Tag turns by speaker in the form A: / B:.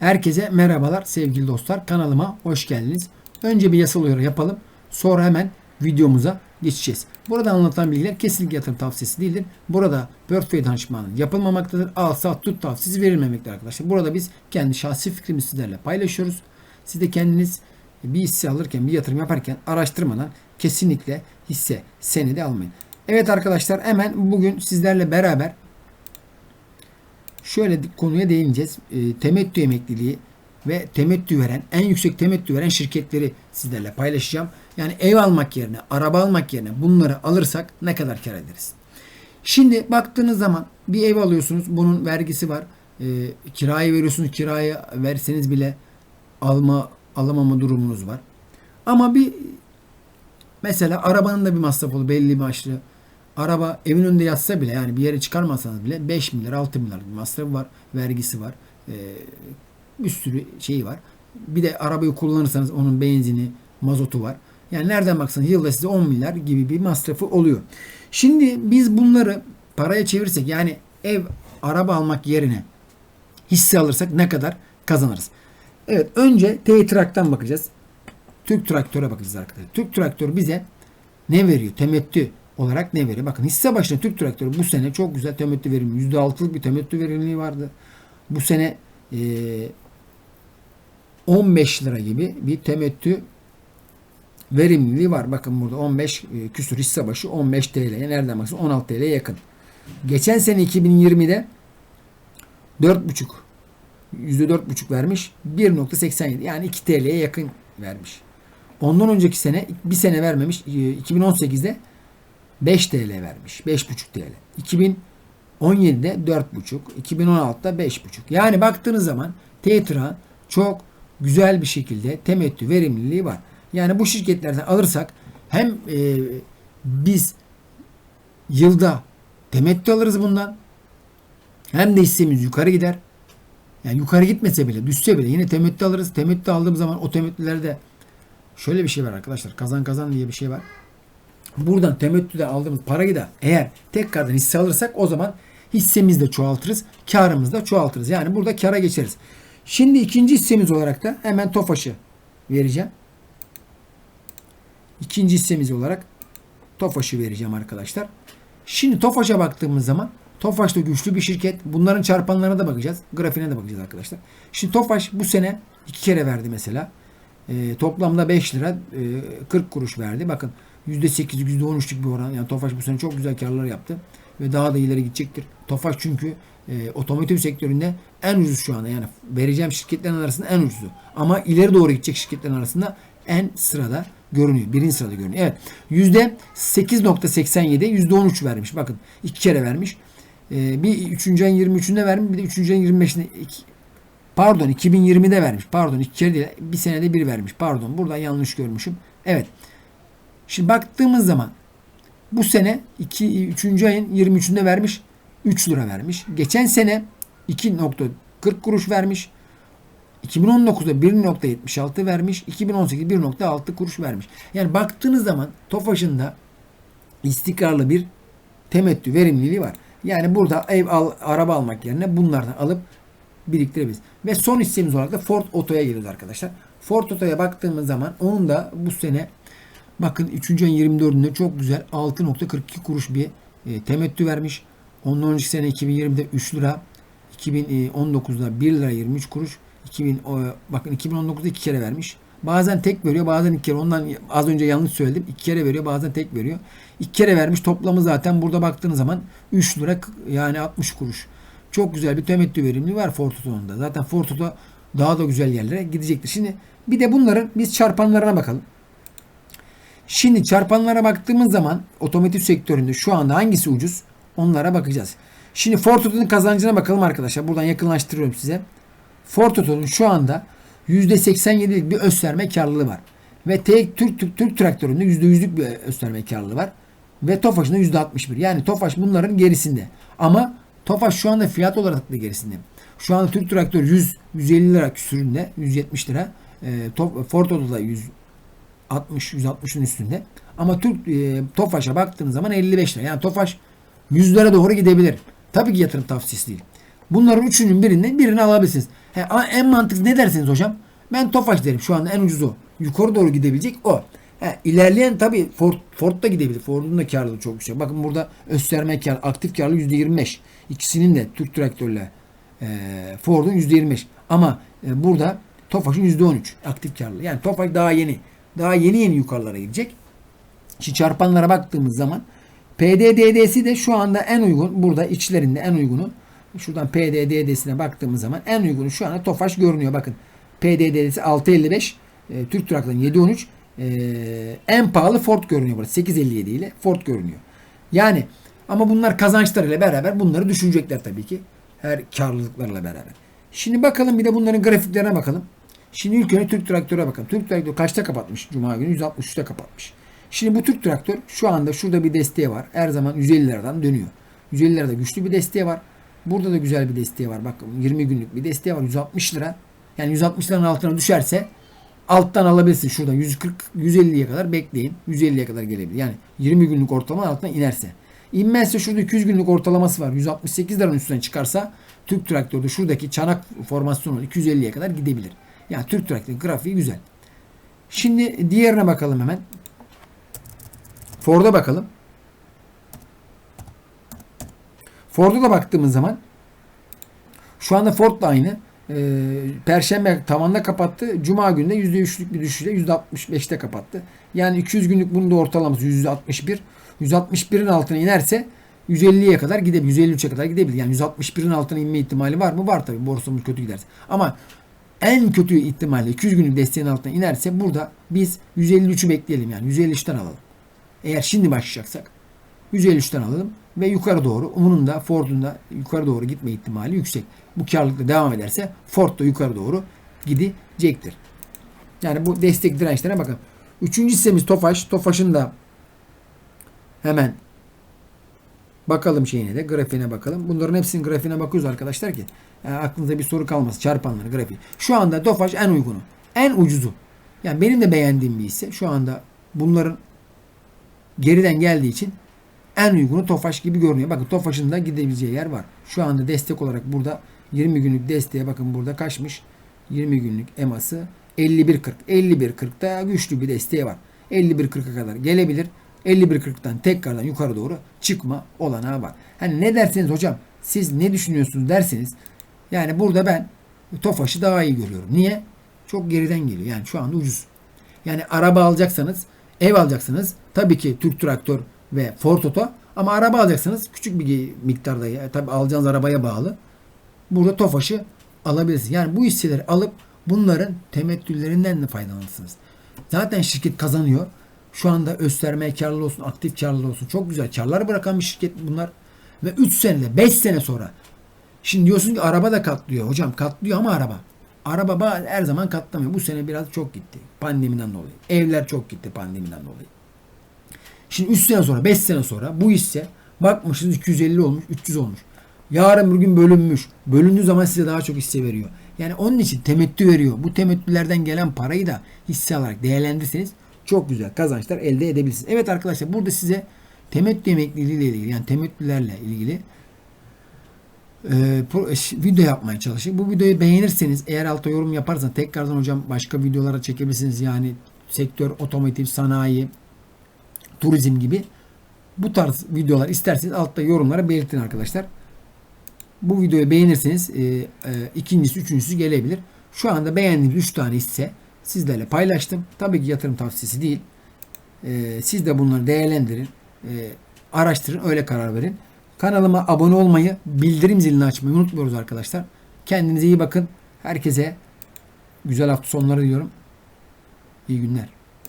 A: Herkese merhabalar sevgili dostlar. Kanalıma hoş geldiniz. Önce bir yasal uyarı yapalım. Sonra hemen videomuza geçeceğiz. Burada anlatılan bilgiler kesinlikle yatırım tavsiyesi değildir. Burada portföy danışmanlığı yapılmamaktadır. Al sat tut tavsiyesi verilmemektedir arkadaşlar. Burada biz kendi şahsi fikrimizi sizlerle paylaşıyoruz. Siz de kendiniz bir hisse alırken, bir yatırım yaparken araştırmadan kesinlikle hisse senedi almayın. Evet arkadaşlar hemen bugün sizlerle beraber şöyle konuya değineceğiz. E, temettü emekliliği ve temettü veren, en yüksek temettü veren şirketleri sizlerle paylaşacağım. Yani ev almak yerine, araba almak yerine bunları alırsak ne kadar kar ederiz? Şimdi baktığınız zaman bir ev alıyorsunuz. Bunun vergisi var. E, kirayı veriyorsunuz. Kirayı verseniz bile alma alamama durumunuz var. Ama bir mesela arabanın da bir masrafı belli bir başlı. Araba evin önünde yatsa bile yani bir yere çıkarmasanız bile 5 milyar 6 milyar bir masrafı var. Vergisi var. Ee, bir sürü şeyi var. Bir de arabayı kullanırsanız onun benzini, mazotu var. Yani nereden baksanız yılda size 10 milyar gibi bir masrafı oluyor. Şimdi biz bunları paraya çevirsek yani ev, araba almak yerine hisse alırsak ne kadar kazanırız? Evet önce T-Trak'tan bakacağız. Türk Traktör'e bakacağız arkadaşlar. Türk Traktör bize ne veriyor? Temettü olarak ne veriyor? Bakın hisse başına Türk Traktörü bu sene çok güzel temettü verimi. %6'lık bir temettü verimliliği vardı. Bu sene e, 15 lira gibi bir temettü verimliliği var. Bakın burada 15 e, küsur hisse başı 15 TL. Nereden baksan 16 TL'ye yakın. Geçen sene 2020'de 4,5 %4,5 vermiş. 1.87 yani 2 TL'ye yakın vermiş. Ondan önceki sene bir sene vermemiş. 2018'de 5 TL vermiş. 5,5 TL. 2017'de 4,5. 2016'da 5,5. Yani baktığınız zaman Tetra çok güzel bir şekilde temettü verimliliği var. Yani bu şirketlerden alırsak hem e, biz yılda temettü alırız bundan hem de hissemiz yukarı gider. Yani yukarı gitmese bile, düşse bile yine temettü alırız. Temettü aldığım zaman o temettülerde şöyle bir şey var arkadaşlar. Kazan kazan diye bir şey var. Buradan temettüde aldığımız parayı da eğer tekrardan hisse alırsak o zaman hissemizi de çoğaltırız. Karımızı da çoğaltırız. Yani burada kara geçeriz. Şimdi ikinci hissemiz olarak da hemen TOFAŞ'ı vereceğim. İkinci hissemiz olarak TOFAŞ'ı vereceğim arkadaşlar. Şimdi TOFAŞ'a baktığımız zaman Tofaş da güçlü bir şirket. Bunların çarpanlarına da bakacağız. Grafiğine de bakacağız arkadaşlar. Şimdi Tofaş bu sene iki kere verdi mesela. E, toplamda 5 lira e, 40 kuruş verdi. Bakın %8, %13'lük bir oran. Yani Tofaş bu sene çok güzel karlar yaptı. Ve daha da ileri gidecektir. Tofaş çünkü e, otomotiv sektöründe en ucuz şu anda. Yani vereceğim şirketlerin arasında en ucuzu. Ama ileri doğru gidecek şirketlerin arasında en sırada görünüyor. Birinci sırada görünüyor. Evet. %8.87 %13 vermiş. Bakın iki kere vermiş. Ee, bir 3. ayın 23'ünde vermiş bir de 3. ayın 25'inde pardon 2020'de vermiş. Pardon iki kere değil bir senede bir vermiş. Pardon buradan yanlış görmüşüm. Evet. Şimdi baktığımız zaman bu sene 2 3. ayın 23'ünde vermiş 3 lira vermiş. Geçen sene 2.40 kuruş vermiş. 2019'da 1.76 vermiş. 2018 1.6 kuruş vermiş. Yani baktığınız zaman Tofaş'ın da istikrarlı bir temettü verimliliği var. Yani burada ev al, araba almak yerine bunlardan alıp biriktirebiliriz. Ve son hissemiz olarak da Ford Oto'ya geliyoruz arkadaşlar. Ford Oto'ya baktığımız zaman onun da bu sene bakın 3. ayın 24'ünde çok güzel 6.42 kuruş bir e, temettü vermiş. Ondan önceki sene 2020'de 3 lira. 2019'da 1 lira 23 kuruş. 2000, o, bakın 2019'da 2 kere vermiş. Bazen tek veriyor bazen iki kere. Ondan az önce yanlış söyledim. iki kere veriyor bazen tek veriyor. İki kere vermiş. Toplamı zaten burada baktığınız zaman 3 lira yani 60 kuruş. Çok güzel bir temettü verimli var Fortuto'nun da. Zaten Fortuto daha da güzel yerlere gidecektir. Şimdi bir de bunların biz çarpanlarına bakalım. Şimdi çarpanlara baktığımız zaman otomotiv sektöründe şu anda hangisi ucuz? Onlara bakacağız. Şimdi Fortuto'nun kazancına bakalım arkadaşlar. Buradan yakınlaştırıyorum size. Fortuto'nun şu anda %87'lik bir gösterme karlılığı var. Ve Türk, Türk, Türk traktöründe %100'lük bir gösterme karlılığı var. Ve Tofaş'ın da %61. Yani Tofaş bunların gerisinde. Ama Tofaş şu anda fiyat olarak da gerisinde. Şu anda Türk traktör 100 150 lira küsüründe 170 lira. E, Ford da 160 160'ın üstünde. Ama Türk e, Tofaş'a baktığınız zaman 55 lira. Yani Tofaş 100 lira doğru gidebilir. Tabii ki yatırım tavsiyesi değil. Bunların üçünün birinden birini alabilirsiniz. He, en mantıklı ne dersiniz hocam? Ben Tofaş derim. Şu anda en ucuz o. Yukarı doğru gidebilecek o. He, ilerleyen tabii Ford, Ford da gidebilir. Ford'un da karlılığı çok yüksek. Bakın burada Österme kar, aktif karlı %25. İkisinin de Türk traktörle e, Ford'un %25. Ama e, burada Tofaş'ın %13 aktif karlı. Yani Tofaş daha yeni. Daha yeni yeni yukarılara gidecek. Şimdi çarpanlara baktığımız zaman PDDD'si de şu anda en uygun. Burada içlerinde en uygunu. Şuradan PDDD'sine baktığımız zaman en uygunu şu anda Tofaş görünüyor. Bakın PDD'si 655. E, Türk Trak'tan 713. E, en pahalı Ford görünüyor burada. 857 ile Ford görünüyor. Yani ama bunlar kazançlarıyla beraber bunları düşünecekler tabii ki. Her karlılıklarla beraber. Şimdi bakalım bir de bunların grafiklerine bakalım. Şimdi ilk önce Türk Traktör'e bakalım. Türk Traktör kaçta kapatmış? Cuma günü 163'te kapatmış. Şimdi bu Türk Traktör şu anda şurada bir desteği var. Her zaman 150 liradan dönüyor. 150 lirada güçlü bir desteği var. Burada da güzel bir desteği var. Bakın 20 günlük bir desteği var. 160 lira. Yani 160 liranın altına düşerse alttan alabilirsin şuradan 140 150'ye kadar bekleyin. 150'ye kadar gelebilir. Yani 20 günlük ortalama altına inerse. İnmezse şurada 200 günlük ortalaması var. 168 liranın üstüne çıkarsa Türk traktörde şuradaki çanak formasyonu 250'ye kadar gidebilir. Yani Türk traktörü grafiği güzel. Şimdi diğerine bakalım hemen. Ford'a bakalım. Ford'a da baktığımız zaman şu anda Ford da aynı. Ee, Perşembe tavanda kapattı. Cuma günde %3'lük bir düşüşle %65'te kapattı. Yani 200 günlük bunun da ortalaması %61. 161'in altına inerse 150'ye kadar gidebilir. 153'e kadar gidebilir. Yani 161'in altına inme ihtimali var mı? Var tabii. Borsamız kötü giderse. Ama en kötü ihtimalle 200 günlük desteğin altına inerse burada biz 153'ü bekleyelim. Yani 153'ten alalım. Eğer şimdi başlayacaksak 153'ten alalım ve yukarı doğru bunun da Ford'un da yukarı doğru gitme ihtimali yüksek. Bu karlılıkla devam ederse Ford da yukarı doğru gidecektir. Yani bu destek dirençlerine bakın. Üçüncü hissemiz Tofaş. Tofaş'ın da hemen bakalım şeyine de grafiğine bakalım. Bunların hepsinin grafiğine bakıyoruz arkadaşlar ki yani aklınıza bir soru kalmasın. Çarpanları grafiği. Şu anda Tofaş en uygunu. En ucuzu. Yani benim de beğendiğim bir hisse. Şu anda bunların geriden geldiği için en uygunu Tofaş gibi görünüyor. Bakın Tofaş'ın da gidebileceği yer var. Şu anda destek olarak burada 20 günlük desteğe bakın burada kaçmış? 20 günlük eması 51.40. 51.40'da güçlü bir desteği var. 51.40'a kadar gelebilir. 51.40'tan tekrardan yukarı doğru çıkma olanağı var. Hani ne derseniz hocam siz ne düşünüyorsunuz derseniz yani burada ben Tofaş'ı daha iyi görüyorum. Niye? Çok geriden geliyor. Yani şu anda ucuz. Yani araba alacaksanız, ev alacaksınız. Tabii ki Türk Traktör ve Ford Oto ama araba alacaksınız küçük bir miktarda ya, tabii alacağınız arabaya bağlı. Burada Tofaş'ı alabilirsiniz. Yani bu hisseleri alıp bunların temettüllerinden de faydalanırsınız. Zaten şirket kazanıyor. Şu anda göstermeye karlı olsun, aktif karlı olsun. Çok güzel karlar bırakan bir şirket bunlar. Ve 3 senede, 5 sene sonra. Şimdi diyorsun ki araba da katlıyor. Hocam katlıyor ama araba. Araba ba- her zaman katlamıyor. Bu sene biraz çok gitti. Pandemiden dolayı. Evler çok gitti pandemiden dolayı. Şimdi 3 sene sonra, 5 sene sonra bu hisse bakmışsınız 250 olmuş, 300 olmuş. Yarın bir gün bölünmüş. Bölündüğü zaman size daha çok hisse veriyor. Yani onun için temettü veriyor. Bu temettülerden gelen parayı da hisse olarak değerlendirirseniz çok güzel kazançlar elde edebilirsiniz. Evet arkadaşlar burada size temettü emekliliği ile ilgili yani temettülerle ilgili e, pro- ş- video yapmaya çalıştık. Bu videoyu beğenirseniz eğer alta yorum yaparsanız tekrardan hocam başka videolara çekebilirsiniz. Yani sektör, otomotiv, sanayi, turizm gibi bu tarz videolar isterseniz altta yorumlara belirtin arkadaşlar. Bu videoyu beğenirseniz e, e, ikincisi, üçüncüsü gelebilir. Şu anda beğendiğim 3 tane hisse sizlerle paylaştım. Tabii ki yatırım tavsiyesi değil. E, siz de bunları değerlendirin. E, araştırın, öyle karar verin. Kanalıma abone olmayı, bildirim zilini açmayı unutmuyoruz arkadaşlar. Kendinize iyi bakın. Herkese güzel hafta sonları diyorum. İyi günler.